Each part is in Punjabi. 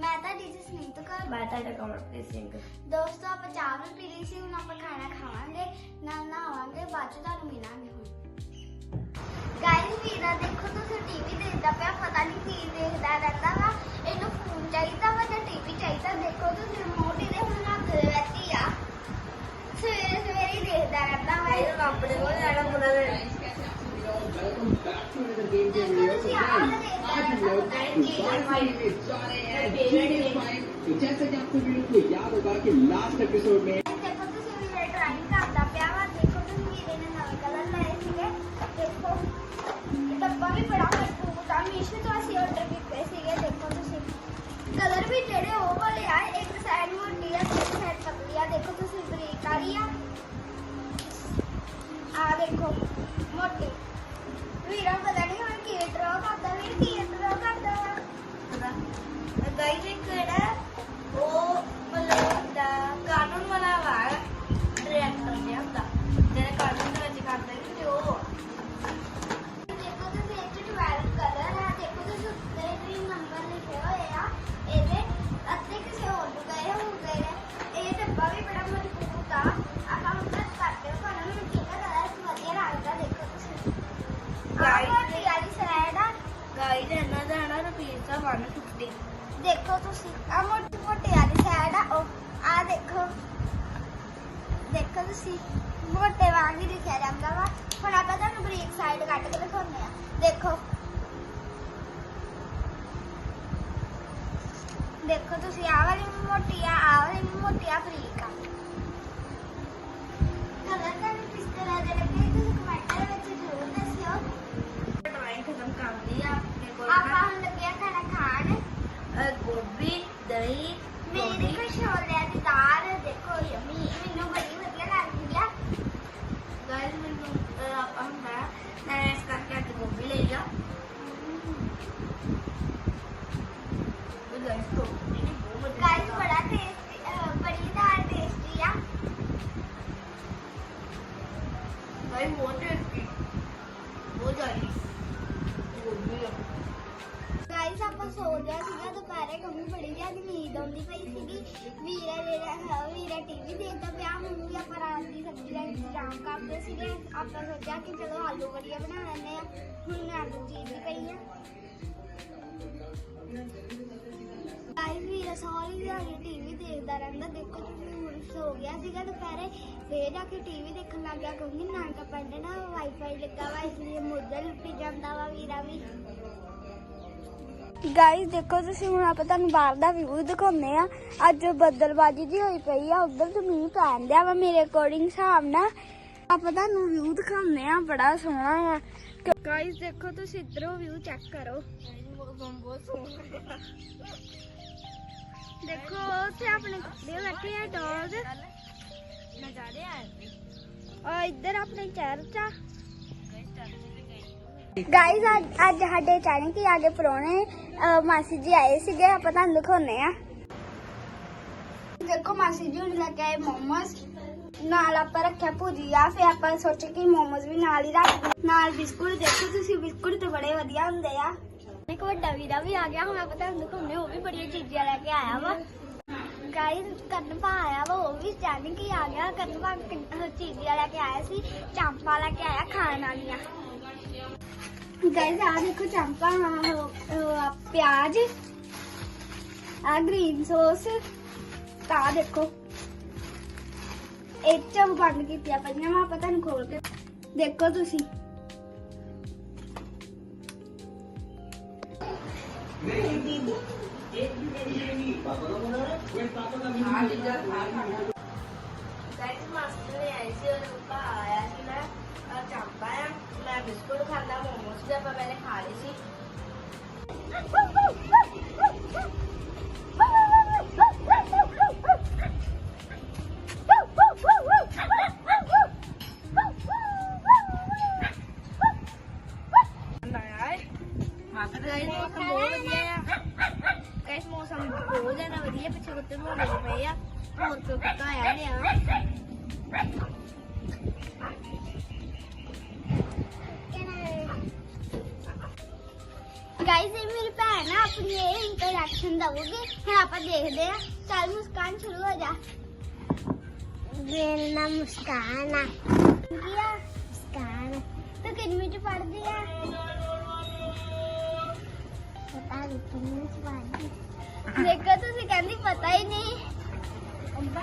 ਮੈਂ ਤਾਂ ਡੀਜੀ ਸੁਨੀਤ ਕੌਰ ਮੈਂ ਤੁਹਾਡਾ ਕਮਲਪ੍ਰੀਤ ਸਿੰਘ। ਦੋਸਤੋ ਆਪਾਂ ਚਾਵਲ ਪੀ ਲਈ ਸੀ ਹੁਣ ਆਪਾਂ ਖਾਣਾ ਖਾਵਾਂਗੇ ਨਾਲ ਨਹਾਵਾਂਗੇ ਬਾਅਦ ਚ ਤੁਹਾਨੂੰ ਮਿਲਾਂਗੇ ਹੁਣ। ਗਾਇਸ ਵੀਰਾ ਦੇਖੋ ਤੁਸੀਂ ਟੀਵੀ ਦੇਖਦਾ ਪਿਆ ਪਤਾ ਨਹੀਂ ਕੀ ਦੇਖਦਾ ਰਹਿੰਦਾ ਵਾ। ਇਹਨੂੰ ਫੋਨ ਚਾਹੀਦਾ ਵਾ ਜਾਂ ਟੀਵੀ ਚਾਹੀਦਾ? ਦੇਖੋ ਤੁਸੀਂ ਰਿਮੋਟ ਇਹਦੇ ਹੁਣ ਹੱਥ ਦੇ ਵਿੱਚ ਹੀ ਆ। ਸਵੇਰੇ ਸਵੇਰੇ ਦੇਖਦਾ ਰਹਿੰਦਾ ਵਾ ਇਹ। ਆਪਣੇ ਕੋਲ ਮੁੰਡਾ ਦੇ। Welcome back to another game day video. So guys, आज हम लोग बारहवीं में जा रहे हैं जीनियस माइंड तो जैसा कि आपको वीडियो को याद होगा कि लास्ट एपिसोड में कलर भी टेढ़े हो वाले यार एक साइड में लिया एक साइड पकड़ लिया देखो तो सिर्फ़ ब्रेक आ रही है। आ देखो मोटी। ਵੀਰਾ ਪਤਾ ਨਹੀਂ ਹੁਣ ਕੀ ਡਰਾ ਕਰਦਾ ਵੀਰ ਕੀ ਡਰਾ ਕਰਦਾ ਵਾ। ਗਾਈਸ ਇੱਕ ਜਿਹੜਾ ਉਹ ਮਤਲਬ ਦਾ ਕਾਨੂੰਨ ਵਾਲਾ ਵਾ ਡਾਇਰੈਕਟਰ ਜਿਹਾ ਹੁੰਦਾ। ਜਿਹੜੇ ਕਾਨੂੰਨ ਦੇ ਵਿੱਚ ਕਰਦੇ ਤੇ ਉਹ। ਦੇਖੋ ਤੁਸੀਂ ਇਹ 'ਚ 12 ਕਲਰ ਆ ਦੇਖੋ ਤੁਸੀਂ ਉੱਤੇ ਵੀ ਨੰਬਰ ਲਿਖੇ ਹੋਏ ਆ ਇਹਦੇ ਅੱਧੇ ਕਿਸੇ ਹੋਰ ਨੂੰ ਗਏ ਹੋ ਗਏ ਇਹ ਡੱਬਾ ਵੀ ਬੜਾ ਮਜ਼ਬੂਤ ਆ ਆਪਾਂ ਹੁਣ ਪ੍ਰੈਸ ਕਰਦੇ ਹਾਂ ਪਰ ਮੈਨੂੰ ਕਿਹਦਾ ਕਲਰ ਵਧੀਆ ਲੱਗਦਾ ਦੇਖੋ ਤੁਸੀਂ Guys, ਆਹ ਮੋਟੀ ਵਾਲੀ ਸਲਾਈਡ ਆ ਗਾਈਸ ਇਹਨਾਂ ਦਾ ਨਾ ਰੁਪਈਸ ਦਾ 150 ਦੇਖੋ ਤੁਸੀਂ ਆ ਮੋਟੀ ਮੋਟੀ ਵਾਲੀ ਸਾਈਡ ਆ, ਉਹ ਆ ਦੇਖੋ। ਦੇਖੋ ਤੁਸੀਂ, ਮੋਟੇ ਵਾਂਗ ਹੀ ਲਿਖਿਆ ਜਾਂਦਾ ਵਾ। ਹੁਣ ਆਪਾਂ ਤੁਹਾਨੂੰ ਬਰੀਕ ਸਾਈਡ ਕੱਟ ਕੇ ਦਿਖਾਉਂਦੇ ਆ। ਦੇਖੋ। ਦੇਖੋ ਤੁਸੀਂ, ਆਹ ਵਾਲੀ ਮੋਟੀ ਆ, ਆਹ ਵਾਲੀ ਮੋਟੀ ਆ, ਬਰੀਕ ਆ। ਕਲਰ ਤੁਹਾਨੂੰ ਕਿਸ ਤਰ੍ਹਾਂ ਦੇ ਲੱਗੇ, ਤੁਸੀਂ ਕਮੈਂਟ ਦੇ ਵਿੱਚ ਜ਼ਰੂਰ ਦੱਸਿਓ। ਡਰਾਇੰਗ ਖਤਮ ਕਰਦੀ ਆ। ਮੇਰੇ ਕੋਲ ਆਪਾਂ ਨਾ, ਹੁਣ ਲੱਗੇ ਆ ਖਾਣਾ ਖਾਣ ਅਹ, ਗੋਭੀ ਦਹੀਂ ਮੇਰੀ ਗੋਭੀ ਦੇਖੋ ਛੋਲਿਆਂ ਦੀ ਦਾਲ ਦੇਖੋ ਯਮੀ ਮੈਨੂੰ ਬੜੀ ਵਧੀਆ ਲੱਗਦੀ ਆ ਗਾਈਸ ਮੈਨੂੰ ਅਹ, ਆਪਾਂ ਹੁੰਦਾ ਮੈਂ ਇਸ ਕਰਕੇ ਅੱਜ ਗੋਭੀ ਲਈ ਆ ਉਹ ਗਾਈਸ ਗੋਭੀ ਨਹੀਂ ਬਹੁਤ ਵਧੀਆ ਗਾਇਸ ਬੜਾ ਟੇਸਟੀ ਬੜੀ ਦਾਲ ਟੇਸਟੀ ਆ ਗਾਈਸ ਬਹੁਤ ਟੇਸਟੀ ਬਹੁਤ ਜ਼ਿਆਦਾ ਗੋਭੀ ਆ ਗਾਇਸ ਆਪਾਂ ਸੋ ਲਿਆ ਸੀਗਾ ਦੁਪਹਿਰੇ ਕਿਉਂਕਿ ਬੜੀ ਜ਼ਿਆਦਾ ਨੀਂਦ ਆਉਂਦੀ ਪਈ ਸੀਗੀ ਵੀਰਾ ਜਿਹੜਾ ਵੀਰਾ ਟੀਵੀ ਦੇਖਦਾ ਪਿਆ ਹੁਣ ਵੀ ਆਪਾਂ ਰਾਤ ਦੀ ਸਬਜ਼ੀ ਦਾ ਇੰਤਜ਼ਾਮ ਕਰਦੇ ਸੀਗੇ। ਆਪਾਂ ਸੋਚਿਆ ਕਿ ਚਲੋ ਆਲੂ ਵੜੀਆ ਬਣਾ ਲੈਂਦੇ ਆ ਹੁਣ ਆਲੂ ਚੀਰਦੀ ਪਈ ਆ ਗਾਇਸ ਵੀਰਾ ਸਾਰੀ ਦਿਹਾੜੀ ਟੀਵੀ ਦੇਖਦਾ ਰਹਿੰਦਾ। ਦੇਖੋ ਤੁਸੀਂ ਹੁਣ ਸੋ ਗਿਆ ਸੀਗਾ ਦੁਪਹਿਰੇ। ਫੇਰ ਜਾ ਕੇ ਟੀਵੀ ਦੇਖਣ ਲੱਗ ਗਿਆ, ਕਿਉਂਕਿ ਨਾਨਕਾ ਪਿੰਡ ਨਾ ਵਾਈਫਾਈ ਲੱਗਾ ਵਾ, ਇਸ ਲਈ ਮੁੱਦਾ ਲੁੱਟੀ ਜਾਂਦਾ ਵਾ ਵੀਰਾ ਵੀ। ਗਾਇਸ ਦੇਖੋ ਤੁਸੀਂ ਹੁਣ ਆਪਾਂ ਤੁਹਾਨੂੰ ਬਾਹਰ ਦਾ ਵਿਊ ਦਿਖਾਉਂਦੇ ਆ ਅੱਜ ਬੱਦਲਬਾਜੀ ਜੀ ਹੋਈ ਪਈ ਆ ਉਧਰ ਤੇ ਮੀਂਹ ਪੈਣ ਡਿਆ ਵਾ ਮੇਰੇ ਅਕੋਰਡਿੰਗ ਹਿਸਾਬ ਨਾਲ। ਆਪਾਂ ਤੁਹਾਨੂੰ ਵਿਊ ਦਿਖਾਉਂਦੇ ਆ ਬੜਾ ਸੋਹਣਾ ਵਾ। ਗਾਇਸ ਦੇਖੋ ਤੁਸੀਂ ਇਧਰੋਂ ਵਿਊ ਚੈੱਕ ਕਰੋ। ਮੌਸਮ ਬਹੁਤ ਸੋਹਣਾ ਦੇਖੋ ਉੱਥੇ ਆਪਣੇ ਕੁੱਤੇ ਬੈਠੇ ਆ ਡੌਗ। ਨਜ਼ਾਰੇ ਔਰ ਇੱਧਰ ਆਪਣੇ ਚਰਚ ਆ। ਗਾਇਸ ਅੱਜ ਸਾਡੇ ਅਚਾਨਕ ਹੀ ਆਗੇ ਪਰੋਣੇ ਮਾਸੀ ਜੀ ਆਏ ਸੀਗੇ, ਆਪਾਂ ਤੁਹਾਨੂੰ ਦਿਖਾਉਨੇ ਆ ਦੇਖੋ ਮਾਸੀ ਜੀ, ਹੁਣ ਲੈ ਕੇ ਆਏ ਮੋਮੋਸ। ਨਾਲ ਆਪਾਂ ਰੱਖਿਆ ਭੁਜੀਆ, ਫਿਰ ਆਪਾਂ ਸੋਚਿਆ ਕਿ ਮੋਮੋਸ ਵੀ ਨਾਲ ਹੀ ਰੱਖ ਨਾਲ ਬਿਸਕੁਟ, ਦੇਖੋ ਤੁਸੀਂ ਬਿਸਕੁਟ ਤੇ ਬੜੇ ਵਧੀਆ ਹੁੰਦੇ ਆ। ਇੱਕ ਵੱਡਾ ਵੀਰਾ ਵੀ ਆ ਗਿਆ, ਹੁਣ ਆਪਾਂ ਤੁਹਾਨੂੰ ਦਿਖਾਉਨੇ ਉਹ ਵੀ ਬੜੀਆਂ ਚੀਜ਼ਾਂ ਲੈ ਕੇ ਆਇਆ ਵਾ। ਗਾਇਸ ਕਰਨ ਪਾ ਆਇਆ ਵਾ, ਉਹ ਵੀ ਅਚਾਨਕ ਹੀ ਆ ਗਿਆ, ਕਰਨ ਪਾ ਚੀਜ਼ਾਂ ਲੈ ਕੇ ਆਇਆ ਸੀ, ਚਾਂਪਾ ਲੈ ਕੇ ਆਇਆ ਖਾਣ ਵਾਲੀਆਂ। ਗਾਇਸ ਆ ਦੇਖੋ ਚੰਪਾ ਪਿਆਜ਼, ਆ ਗ੍ਰੀਨ ਸੌਸ ਤਾਂ ਦੇਖੋ। ਇਹ ਚ ਬੰਦ ਕੀਤੀਆਂ ਪਈਆਂ ਵਾ, ਆਪਾਂ ਤੁਹਾਨੂੰ ਖੋਲ ਕੇ ਦੇਖੋ ਤੁਸੀਂ। ਗਾਈਸ ਮਾਸਟਰ ਨੇ ਆਏ ਸੀ, ਉਹ ਪਾ ਆਇਆ ਸੀ ਨਾ। ਚਾਂਪਾ ਆ। ਮੈਂ ਬਿਸਕੁਟ ਖਾਂਦਾ ਮੋਮੋਸ ਵੀ ਆਪਾਂ ਪਹਿਲੇ ਖਾ ਲਏ ਸੀ। ਗਾਈਸ ਮੌਸਮ ਬਹੁਤ ਜ਼ਿਆਦਾ ਵਧੀਆ ਪਿੱਛੇ ਕੁੱਤੇ ਮੋੜੇ ਪਏ ਆ। ਹੋਰ ਕੋਈ ਕੁੱਤਾ ਆਇਆ ਨਹੀਂ ਆ। ਗਾਇਸ ਇਹ ਮੇਰੀ ਭੈਣ ਆ ਤੁਸੀਂ ਇਹ ਇੰਟਰੈਕਸ਼ਨ ਦਵੋਗੇ ਹੁਣ ਆਪਾਂ ਦੇਖਦੇ ਆ ਚੱਲ ਮੁਸਕਾਨ ਸ਼ੁਰੂ ਹੋ ਜਾ ਮੇਰਾ ਨਾਮ ਮੁਸਕਾਨ ਆ ਕੀ ਆ ਮੁਸਕਾਨ ਤੂੰ ਕਿੰਨਵੀਂ ਚ ਪੜ੍ਹਦੀ ਆ ਪਤਾ ਨਹੀਂ ਕਿੰਨਵੀਂ ਚ ਪੜ੍ਹਦੀ ਦੇਖੋ ਤੁਸੀਂ ਕਹਿੰਦੀ ਪਤਾ ਹੀ ਨਹੀਂ ਅੰਬਾ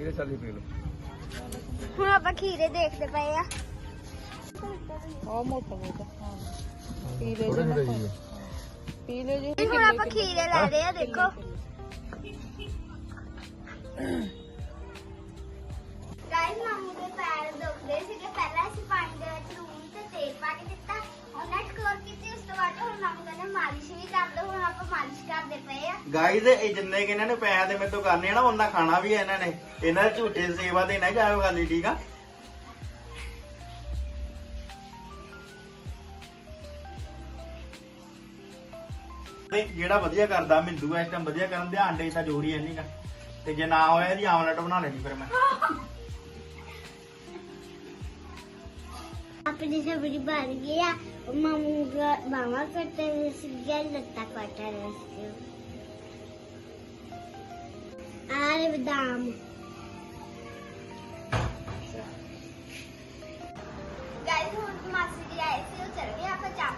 ਇਹਦੇ ਚੱਲੇ ਪੀ ਲਓ ਹੁਣ ਆਪਾਂ ਖੀਰੇ ਦੇਖਦੇ ਪਏ ਆ। ਆ ਮੋਟਾ ਮੋਟਾ ਹਾਂ। ਪੀਲੇ ਥੋੜ੍ਹਾ ਥੋੜ੍ਹਾ ਜਿਹੀ ਆ। ਪੀਲੇ ਜੀ ਹੁਣ ਆਪਾਂ ਖੀਰੇ ਲੈ ਰਹੇ ਆ ਦੇਖੋ। ਗਾਇਸ ਮਾਮੂ ਗਾਈਜ਼ ਇਹ ਜਿੰਨੇ ਕਿ ਇਹਨਾਂ ਨੇ ਪੈਸਿਆਂ ਦੇ ਮੇਰੇ ਤੋਂ ਕਰਨੇ ਆ ਨਾ ਉਹਨਾਂ ਖਾਣਾ ਵੀ ਹੈ ਇਹਨਾਂ ਨੇ ਇਹਨਾਂ ਦੇ ਝੂਠੇ ਸੇਵਾ ਦੇਣਾ ਜਾਇਓ ਗੱਲ ਠੀਕ ਆ ਤੇ ਜਿਹੜਾ ਵਧੀਆ ਕਰਦਾ ਮਿੰਦੂ ਇਸ ਟਾਈਮ ਵਧੀਆ ਕਰਨ ਦੇ ਆਂਡੇ ਤਾਂ ਜ਼ਰੂਰੀ ਹੈ ਨਹੀਂਗਾ ਤੇ ਜੇ ਨਾ ਹੋਇਆ ਇਹਦੀ ਆਮਲੇਟ ਬਣਾ ਲੈਣੀ ਫਿਰ ਮੈਂ अपनी सब्जी बन गया मामू का मामा करते हुए सीरियल लत्ता काटा रहे আর দাম गाइस हम मासी जी आए थे चल गए आप चाप